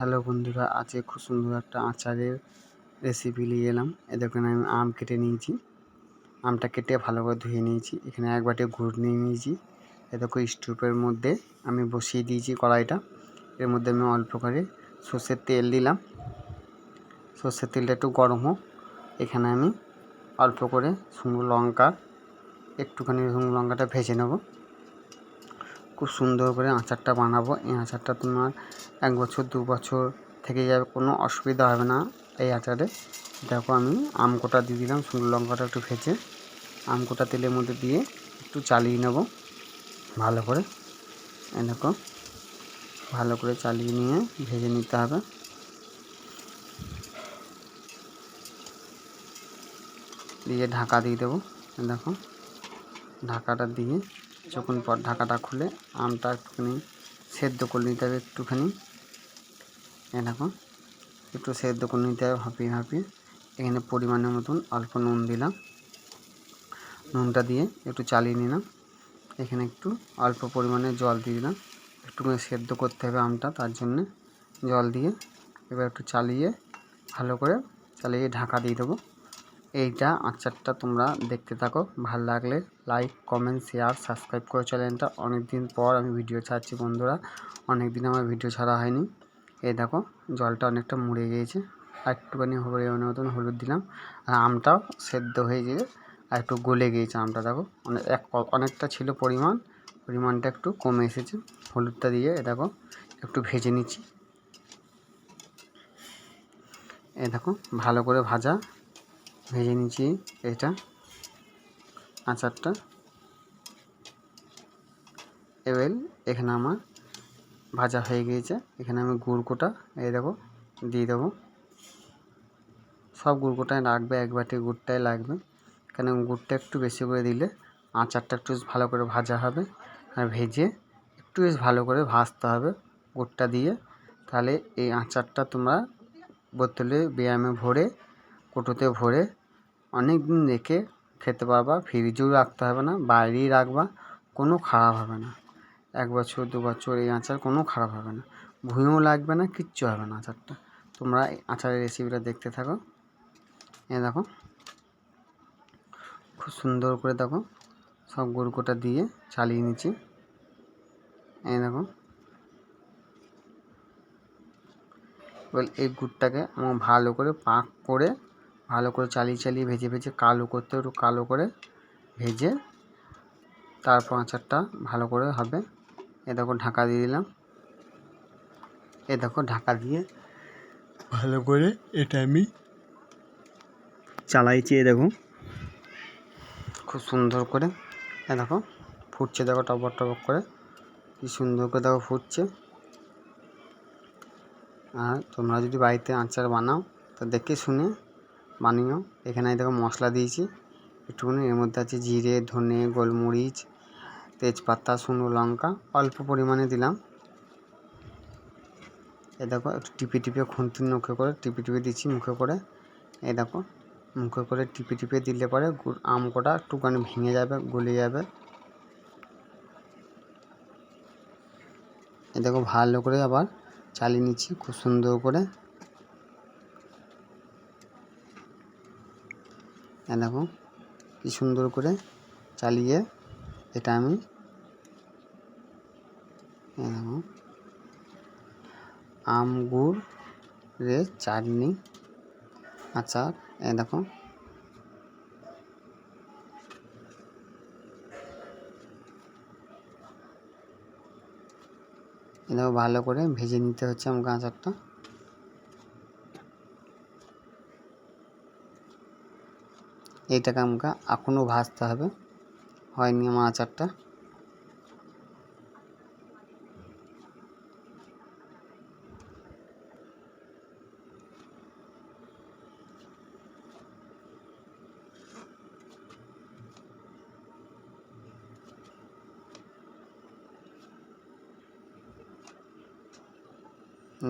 Hello বন্ধুরা, আজকে খুব সুন্দর একটা আচারের রেসিপি নিয়ে এলাম। এ আমি আম কেটে নিয়েছি। আমটা কেটে ভালো করে ধুয়ে নিয়েছি। এখানে এক বাটি গুড় নিয়ে নিয়েছি। এ দেখো স্টুপের মধ্যে আমি বসিয়ে দিয়েছি কড়াইটা। এর মধ্যে আমি অল্প করে সর্ষের তেল দিলাম। সর্ষের তেলটা একটু গরম হোক। এখানে আমি অল্প করে শুকনো লঙ্কা, একটুখানি শুকনো লঙ্কাটা ভেজে নেব। খুব সুন্দর করে আচারটা বানাবো। এই আচারটা তোমার এক বছর, দু বছর থেকে যাবে, কোনো অসুবিধা হবে না এই আচারে দেখো আমি আম কোটা দিয়ে দিলাম, শুকনো লঙ্কাটা একটু ভেজে আম কোটা তেলের মধ্যে দিয়ে একটু চালিয়ে নেব ভালো করে। দেখো, ভালো করে চালিয়ে নিয়ে ভেজে নিতে হবে। দিয়ে ঢাকা দিয়ে দেবো দেখো, ঢাকাটা দিয়ে যখন পর ঢাকাটা খুলে আমটা একটুখানি সেদ্ধ করে নিতে হবে একটুখানি। দেখো, একটু সেদ্ধ করে নিতে হবে, হাঁপিয়ে হাঁপিয়ে। এখানে পরিমাণের মতন অল্প নুন দিলাম। নুনটা দিয়ে একটু চালিয়ে নিলাম। এখানে একটু অল্প পরিমাণে জল দিয়ে দিলাম। একটুখানি সেদ্ধ করতে হবে আমটা, তার জন্যে জল দিয়ে এবার একটু চালিয়ে, ভালো করে চালিয়ে ঢাকা দিয়ে দেবো। এইটা আচারটা তোমরা দেখতে থাকো, ভালো লাগলে লাইক কমেন্ট শেয়ার সাবস্ক্রাইব করে চ্যানেলটা অনেক দিন পর আমি ভিডিও ছাড়ছি বন্ধুরা। অনেক দিন আমার ভিডিও ছাড়া হয়নি। এই দেখো, জলটা অনেকটা মুড়ে গিয়েছে। আর একটুখানি হলুদ মতন হলুদ দিলাম। আর আমটাও সেদ্ধ হয়ে গিয়ে আর একটু গলে গিয়েছে আমটা, দেখো। এক অনেকটা ছিল পরিমাণ, পরিমাণটা একটু কমে এসেছে। হলুদটা দিয়ে এ দেখো, একটু ভেজে নিচ্ছি। এ দেখো, ভালো করে ভাজা, ভেজে নিচ্ছি এটা, আচারটা। এবার এখানে আমার ভাজা হয়ে গিয়েছে। এখানে আমি গুড় কোটা এই দেখো, দিয়ে দেবো। সব গুড় কোটায় লাগবে এক বাটি গুড়টাই লাগবে। কেন গুড়টা একটু বেশি করে দিলে আচারটা একটু ভালো করে ভাজা হবে আর ভেজে একটু বেশ ভালো করে ভাজতে হবে গুড়টা দিয়ে। তাহলে এই আচারটা তোমরা বোতলে, ব্যায়ামে ভরে, কোটোতে ভরে অনেক দিন রেখে খেতে পারবা, ফ্রিজেও রাখতে হবে না, বাইরেই রাখবা, কোনো খারাপ হবে না। এক বছর, দু বছর এই আচার কোনো খারাপ হবে না। ভুঁইও লাগবে না, কিচ্ছু হবে না আচারটা। তোমরা আচারের রেসিপিটা দেখতে থাকো। এ দেখো। খুব সুন্দর করে দেখো। সব গুড়কোটা দিয়ে চালিয়ে নিচ্ছি। এই দেখো। এবার এই গুড়টাকে আমার ভালো করে পাক করে, ভালো করে চালিয়ে চালিয়ে ভেজে ভেজে কালো করতে একটু কালো করে ভেজে তারপর আচারটা ভালো করে হবে। এ দেখো ঢাকা দিয়ে দিলাম। এ দেখো ঢাকা দিয়ে ভালো করে এটা আমি চালাইছি, এ দেখো। খুব সুন্দর করে, এ দেখো, ফুটছে, দেখো টবক টবক করে। কি সুন্দর করে দেখো ফুটছে। আর তোমরা যদি বাড়িতে আচার বানাও, তো দেখে শুনে বানিও। এখানে দেখো মশলা দিয়েছি, একটুখানি। এর মধ্যে আছে জিরে, ধনে, গোলমরিচ তেজপাতা শুকনো লঙ্কা, অল্প পরিমাণে দিলাম। এ দেখো, একটু টিপে টিপে খুন্তির মুখে করে, টিপে টিপে দিচ্ছি মুখে করে। এ দেখো, মুখে করে টিপে টিপে দিলে পরে আম কটা একটুখানি ভেঙে যাবে, গলে যাবে। এ দেখো, ভালো করে আবার চালিয়ে নিচ্ছি খুব সুন্দর করে। এ দেখো, কি সুন্দর করে চালিয়ে এটা আমি দেখো। আম চাটনি। আচার এ দেখো। এ দেখো, ভালো করে ভেজে নিতে হচ্ছে আমাকে আচারটা এইটাকে আমাকে এখনও ভাজতে হবে। হয়নি আমার আচারটা।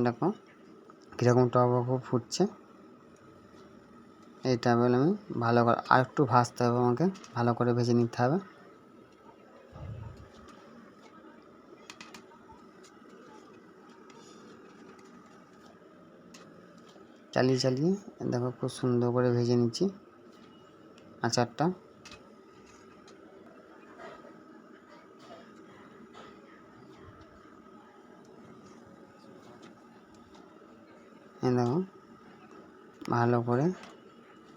দেখো কীরকম টক ফুটছে। এইটা বলে আমি ভালো করে আর একটু ভাজতে হবে আমাকে, ভালো করে ভেজে নিতে হবে। চালিয়ে চালিয়ে দেখো খুব সুন্দর করে ভেজে নিচ্ছি আচারটা। দেখো ভালো করে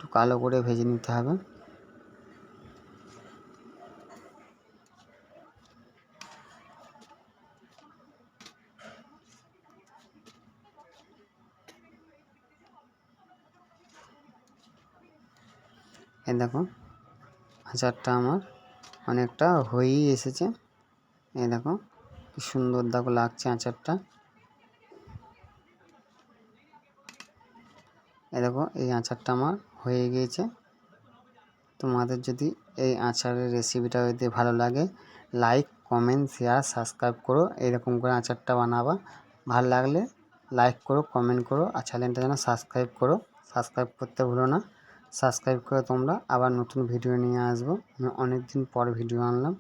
একটু কালো করে ভেজে নিতে হবে। এই দেখো, আচারটা আমার অনেকটা হয়েই এসেছে। এই দেখো, কি সুন্দর দেখো লাগছে আচারটা। এই দেখো, এই আচারটা আমার হয়ে গিয়েছে। তোমাদের যদি এই আচারের রেসিপিটা যদি ভালো লাগে লাইক কমেন্ট শেয়ার সাবস্ক্রাইব করো। এরকম করে আচারটা বানাবা। ভালো লাগলে লাইক করো কমেন্ট করো, আর চ্যানেলটা যেন সাবস্ক্রাইব করো। সাবস্ক্রাইব করতে ভুলো না। সাবস্ক্রাইব করে তোমরা আবার নতুন ভিডিও নিয়ে আসব। আমি অনেক দিন পর ভিডিও আনলাম।